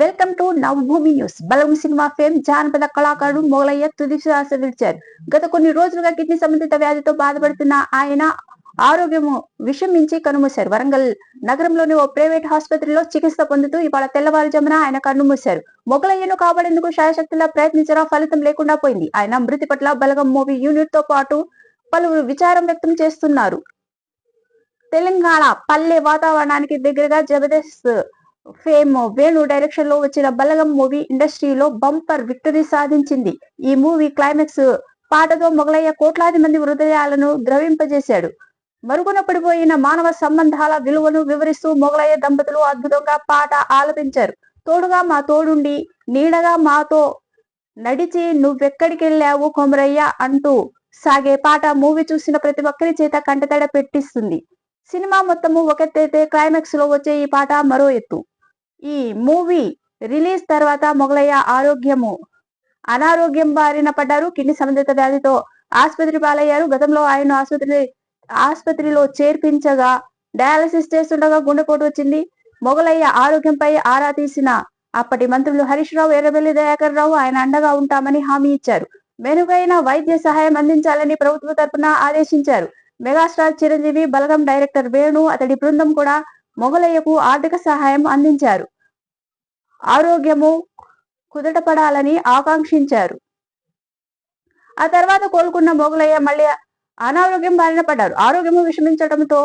Welcome to Navabhoomi news Balagam cinema fame జానపద కళాకారుడు మొగలయ్య తుది శ్వాస విడిచారు గత కొన్ని రోజులుగా కిడ్నీ సంబంధిత వ్యాధితో బాధపడుతున్న ఆయన ఆరోగ్యము విషమించి కనుమూశారు. వరంగల్ నగరంలోని ఓ ప్రైవేట్ ఆసుపత్రిలో చికిత్స పొందుతూ ఇవాళ తెల్లవారుజామున ఆయన కన్నుమూశారు మొగలయ్యను కాపాడేందుకు శాయశక్తిలా ప్రయత్నించరా ఫలితం లేకుండా పోయింది. ఆయన మృతి పట్ల బలగం మూవీ యూనిట్తో పాటు పలువురు విచారం వ్యక్తం చేస్తున్నారు. తెలంగాణ పల్లె వాతావరణానికి దగ్గరగా జబర్దస్త్ ఫేమ్ వేణు డైరెక్షన్లో వచ్చిన బలగం మూవీ ఇండస్ట్రీలో బంపర్ విక్టరీ సాధించింది. ఈ మూవీ క్లైమాక్స్ పాటతో మొగలయ్య కోట్లాది మంది హృదయాలను ద్రవింపజేశాడు. మరుగున పడిపోయిన మానవ సంబంధాల విలువను వివరిస్తూ మొగలయ్య దంపతులు అద్భుతంగా పాట ఆలపించారు. తోడుగా మా తోడుండి నీడగా మాతో నడిచి నువ్వెక్కడికెళ్ళావు కొమరయ్య అంటూ సాగే పాట మూవీ చూసిన ప్రతి ఒక్కరి చేత కంటతడ పెట్టిస్తుంది. సినిమా మొత్తము ఒకెత్తైతే క్లైమాక్స్లో వచ్చే ఈ పాట మరో ఎత్తు. ఈ మూవీ రిలీజ్ తర్వాత మొగలయ్య ఆరోగ్యము అనారోగ్యం బారిన పడ్డారు. కిడ్నీ సంబంధిత వ్యాధితో ఆసుపత్రి పాలయ్యారు. గతంలో ఆయన ఆసుపత్రి ఆసుపత్రిలో చేర్పించగా డయాలసిస్ చేస్తుండగా గుండెపోటు వచ్చింది. మొగలయ్య ఆరోగ్యంపై ఆరా తీసిన అప్పటి మంత్రులు హరీష్ రావు ఎర్రబెల్లి దయాకర్ రావు ఆయన అండగా ఉంటామని హామీ ఇచ్చారు. మెరుగైన వైద్య సహాయం అందించాలని ప్రభుత్వ తరపున ఆదేశించారు. మెగాస్టార్ చిరంజీవి బలగం డైరెక్టర్ వేణు అతడి బృందం కూడా మొగలయ్యకు ఆర్థిక సహాయం అందించారు. ఆరోగ్యము కుదటపడాలని ఆకాంక్షించారు. ఆ తర్వాత కోలుకున్న మొగలయ్య మళ్ళీ అనారోగ్యం బారిన పడ్డారు. ఆరోగ్యము విషమించడంతో